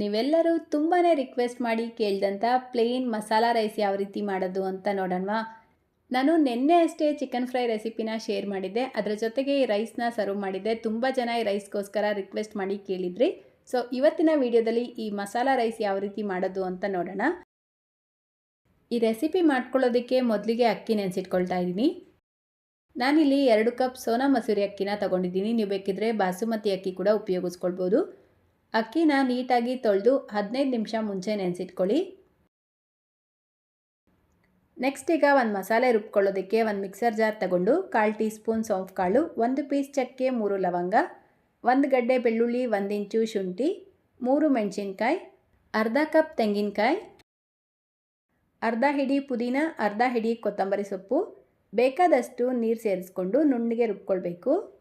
ನೀವೆಲ್ಲರೂ ತುಂಬಾ ರಿಕ್ವೆಸ್ಟ್ ಮಾಡಿ ಕೇಳಿದಂಥ ಪ್ಲೇನ್ ಮಸಾಲ ರೈಸ್ ಯಾವ ರೀತಿ ಮಾಡೋದು ಅಂತ ನೋಡೋಣವಾ. ನಾನು ನಿನ್ನೆ ಅಷ್ಟೇ ಚಿಕನ್ ಫ್ರೈ ರೆಸಿಪಿನ ಶೇರ್ ಮಾಡಿದ್ದೆ. ಅದರ ಜೊತೆಗೆ ಈ ರೈಸ್ನ ಸರ್ವ್ ಮಾಡಿದ್ದೆ. ತುಂಬ ಜನ ಈ ರೈಸ್ಗೋಸ್ಕರ ರಿಕ್ವೆಸ್ಟ್ ಮಾಡಿ ಕೇಳಿದ್ರಿ. ಸೊ ಇವತ್ತಿನ ವಿಡಿಯೋದಲ್ಲಿ ಈ ಮಸಾಲ ರೈಸ್ ಯಾವ ರೀತಿ ಮಾಡೋದು ಅಂತ ನೋಡೋಣ. ಈ ರೆಸಿಪಿ ಮಾಡ್ಕೊಳ್ಳೋದಕ್ಕೆ ಮೊದಲಿಗೆ ಅಕ್ಕಿ ನೆನೆಸಿಟ್ಕೊಳ್ತಾ ಇದ್ದೀನಿ. ನಾನಿಲ್ಲಿ ಎರಡು ಕಪ್ ಸೋನಾ ಮಸೂರಿ ಅಕ್ಕಿನ ತಗೊಂಡಿದ್ದೀನಿ. ನೀವು ಬೇಕಿದ್ರೆ ಬಾಸುಮತಿ ಅಕ್ಕಿ ಕೂಡ ಉಪಯೋಗಿಸ್ಕೊಳ್ಬೋದು. ಅಕ್ಕಿನ ನೀಟಾಗಿ ತೊಳೆದು ಹದಿನೈದು ನಿಮಿಷ ಮುಂಚೆ ನೆನೆಸಿಟ್ಕೊಳ್ಳಿ. ನೆಕ್ಸ್ಟ್ ಈಗ ಒಂದು ಮಸಾಲೆ ರುಬ್ಕೊಳ್ಳೋದಕ್ಕೆ ಒಂದು ಮಿಕ್ಸರ್ ಜಾರ್ ತಗೊಂಡು ಕಾಲು ಟೀ ಸ್ಪೂನ್ ಸೌಂಫ್ ಕಾಳು, ಒಂದು ಪೀಸ್ ಚಕ್ಕೆ ಮೂರು ಲವಂಗ, ಒಂದು ಗಡ್ಡೆ ಬೆಳ್ಳುಳ್ಳಿ, ಒಂದು ಇಂಚು ಶುಂಠಿ, ಮೂರು ಮೆಣಸಿನ್ಕಾಯಿ, ಅರ್ಧ ಕಪ್ ತೆಂಗಿನಕಾಯಿ, ಅರ್ಧ ಹಿಡಿ ಪುದೀನ, ಅರ್ಧ ಹಿಡಿ ಕೊತ್ತಂಬರಿ ಸೊಪ್ಪು, ಬೇಕಾದಷ್ಟು ನೀರು ಸೇರಿಸ್ಕೊಂಡು ನುಣ್ಣಗೆ ರುಬ್ಕೊಳ್ಬೇಕು.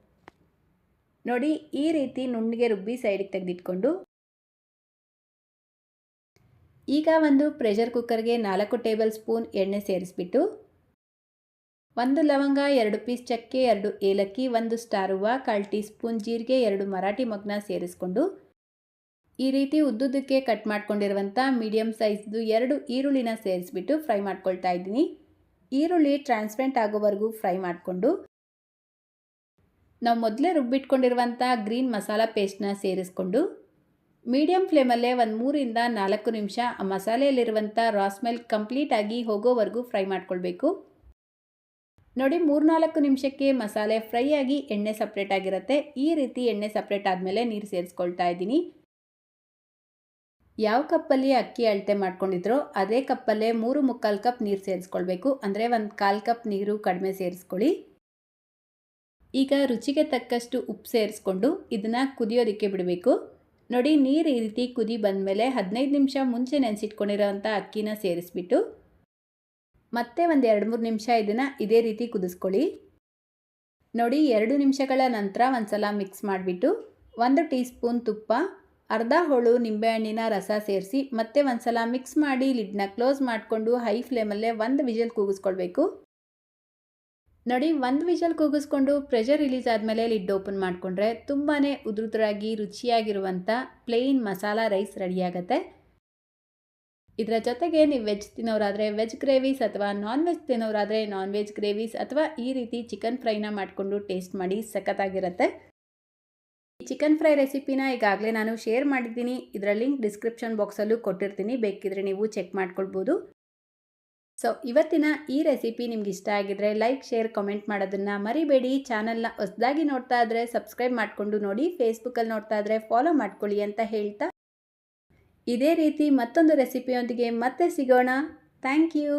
ನೋಡಿ ಈ ರೀತಿ ನುಣ್ಣಗೆ ರುಬ್ಬಿ ಸೈಡಿಗೆ ತೆಗೆದಿಟ್ಕೊಂಡು ಈಗ ಒಂದು ಪ್ರೆಷರ್ ಕುಕ್ಕರ್ಗೆ ನಾಲ್ಕು ಟೇಬಲ್ ಸ್ಪೂನ್ ಎಣ್ಣೆ ಸೇರಿಸ್ಬಿಟ್ಟು ಒಂದು ಲವಂಗ, ಎರಡು ಪೀಸ್ ಚಕ್ಕೆ, ಎರಡು ಏಲಕ್ಕಿ, ಒಂದು ಸ್ಟಾರ್ ಹೂವು, ಕಾಲು ಟೀ ಸ್ಪೂನ್ ಜೀರಿಗೆ, ಎರಡು ಮರಾಠಿ ಮಗ್ನ ಸೇರಿಸ್ಕೊಂಡು ಈ ರೀತಿ ಉದ್ದುದಕ್ಕೆ ಕಟ್ ಮಾಡ್ಕೊಂಡಿರುವಂಥ ಮೀಡಿಯಮ್ ಸೈಜ್ದು ಎರಡು ಈರುಳ್ಳಿನ ಸೇರಿಸ್ಬಿಟ್ಟು ಫ್ರೈ ಮಾಡ್ಕೊಳ್ತಾ ಇದ್ದೀನಿ. ಈರುಳ್ಳಿ ಟ್ರಾನ್ಸ್ಪರೆಂಟ್ ಆಗೋವರೆಗೂ ಫ್ರೈ ಮಾಡಿಕೊಂಡು ನಾವು ಮೊದಲೇ ರುಬ್ಬಿಟ್ಕೊಂಡಿರುವಂಥ ಗ್ರೀನ್ ಮಸಾಲ ಪೇಸ್ಟ್ನ ಸೇರಿಸ್ಕೊಂಡು ಮೀಡಿಯಂ ಫ್ಲೇಮಲ್ಲೇ ಒಂದು ಮೂರಿಂದ ನಾಲ್ಕು ನಿಮಿಷ ಆ ಮಸಾಲೆಯಲ್ಲಿರುವಂಥ ರಾ ಸ್ಮೆಲ್ ಕಂಪ್ಲೀಟಾಗಿ ಹೋಗೋವರೆಗೂ ಫ್ರೈ ಮಾಡ್ಕೊಳ್ಬೇಕು. ನೋಡಿ ಮೂರ್ನಾಲ್ಕು ನಿಮಿಷಕ್ಕೆ ಮಸಾಲೆ ಫ್ರೈ ಆಗಿ ಎಣ್ಣೆ ಸಪ್ರೇಟ್ ಆಗಿರುತ್ತೆ. ಈ ರೀತಿ ಎಣ್ಣೆ ಸಪ್ರೇಟ್ ಆದಮೇಲೆ ನೀರು ಸೇರಿಸ್ಕೊಳ್ತಾ ಇದ್ದೀನಿ. ಯಾವ ಕಪ್ಪಲ್ಲಿ ಅಕ್ಕಿ ಅಳತೆ ಮಾಡ್ಕೊಂಡಿದ್ರೋ ಅದೇ ಕಪ್ಪಲ್ಲೇ ಮೂರು ಮುಕ್ಕಾಲು ಕಪ್ ನೀರು ಸೇರಿಸ್ಕೊಳ್ಬೇಕು. ಅಂದರೆ ಒಂದು ಕಾಲು ಕಪ್ ನೀರು ಕಡಿಮೆ ಸೇರಿಸ್ಕೊಳ್ಳಿ. ಈಗ ರುಚಿಗೆ ತಕ್ಕಷ್ಟು ಉಪ್ಪು ಸೇರಿಸ್ಕೊಂಡು ಇದನ್ನು ಕುದಿಯೋದಕ್ಕೆ ಬಿಡಬೇಕು. ನೋಡಿ, ನೀರು ಈ ರೀತಿ ಕುದಿ ಬಂದಮೇಲೆ ಹದಿನೈದು ನಿಮಿಷ ಮುಂಚೆ ನೆನೆಸಿಟ್ಕೊಂಡಿರೋವಂಥ ಅಕ್ಕಿನ ಸೇರಿಸ್ಬಿಟ್ಟು ಮತ್ತೆ ಒಂದು ಎರಡು ಮೂರು ನಿಮಿಷ ಇದನ್ನು ಇದೇ ರೀತಿ ಕುದಿಸ್ಕೊಳ್ಳಿ. ನೋಡಿ, ಎರಡು ನಿಮಿಷಗಳ ನಂತರ ಒಂದು ಸಲ ಮಿಕ್ಸ್ ಮಾಡಿಬಿಟ್ಟು ಒಂದು ಟೀ ಸ್ಪೂನ್ ತುಪ್ಪ, ಅರ್ಧ ಹೋಳು ನಿಂಬೆಹಣ್ಣಿನ ರಸ ಸೇರಿಸಿ ಮತ್ತೆ ಒಂದು ಸಲ ಮಿಕ್ಸ್ ಮಾಡಿ ಲಿಡ್ನ ಕ್ಲೋಸ್ ಮಾಡಿಕೊಂಡು ಹೈ ಫ್ಲೇಮಲ್ಲೇ ಒಂದು ವಿಷಲ್ ಕೂಗಿಸ್ಕೊಳ್ಬೇಕು. ನೋಡಿ ಒಂದು ವಿಷಲ್ ಕೂಗಿಸ್ಕೊಂಡು ಪ್ರೆಷರ್ ರಿಲೀಸ್ ಆದಮೇಲೆ ಲಿಡ್ ಓಪನ್ ಮಾಡಿಕೊಂಡ್ರೆ ತುಂಬಾ ಉದುರುದ್ರಾಗಿ ರುಚಿಯಾಗಿರುವಂಥ ಪ್ಲೇನ್ ಮಸಾಲ ರೈಸ್ ರೆಡಿಯಾಗತ್ತೆ ಇದರ ಜೊತೆಗೆ ನೀವು ವೆಜ್ ತಿನ್ನೋರಾದರೆ ವೆಜ್ ಗ್ರೇವೀಸ್ ಅಥವಾ ನಾನ್ ವೆಜ್ ತಿನ್ನೋರಾದರೆ ನಾನ್ ವೆಜ್ ಗ್ರೇವೀಸ್ ಅಥವಾ ಈ ರೀತಿ ಚಿಕನ್ ಫ್ರೈನ ಮಾಡಿಕೊಂಡು ಟೇಸ್ಟ್ ಮಾಡಿ ಸಖತ್ತಾಗಿರುತ್ತೆ. ಈ ಚಿಕನ್ ಫ್ರೈ ರೆಸಿಪಿನ ಈಗಾಗಲೇ ನಾನು ಶೇರ್ ಮಾಡಿದ್ದೀನಿ. ಇದರ ಲಿಂಕ್ ಡಿಸ್ಕ್ರಿಪ್ಷನ್ ಬಾಕ್ಸಲ್ಲೂ ಕೊಟ್ಟಿರ್ತೀನಿ. ಬೇಕಿದ್ರೆ ನೀವು ಚೆಕ್ ಮಾಡ್ಕೊಳ್ಬೋದು. ಸೊ ಇವತ್ತಿನ ಈ ರೆಸಿಪಿ ನಿಮ್ಗೆ ಇಷ್ಟ ಆಗಿದ್ರೆ ಲೈಕ್ ಶೇರ್ ಕಮೆಂಟ್ ಮಾಡೋದನ್ನು ಮರಿಬೇಡಿ. ಚಾನಲ್ನ ಹೊಸದಾಗಿ ನೋಡ್ತಾ ಇದ್ರೆ ಸಬ್ಸ್ಕ್ರೈಬ್ ಮಾಡಿಕೊಂಡು ನೋಡಿ. ಫೇಸ್ಬುಕ್ಕಲ್ಲಿ ನೋಡ್ತಾ ಇದ್ರೆ ಫಾಲೋ ಮಾಡ್ಕೊಳ್ಳಿ ಅಂತ ಹೇಳ್ತಾ. ಇದೇ ರೀತಿ ಮತ್ತೊಂದು ರೆಸಿಪಿಯೊಂದಿಗೆ ಮತ್ತೆ ಸಿಗೋಣ. Thank you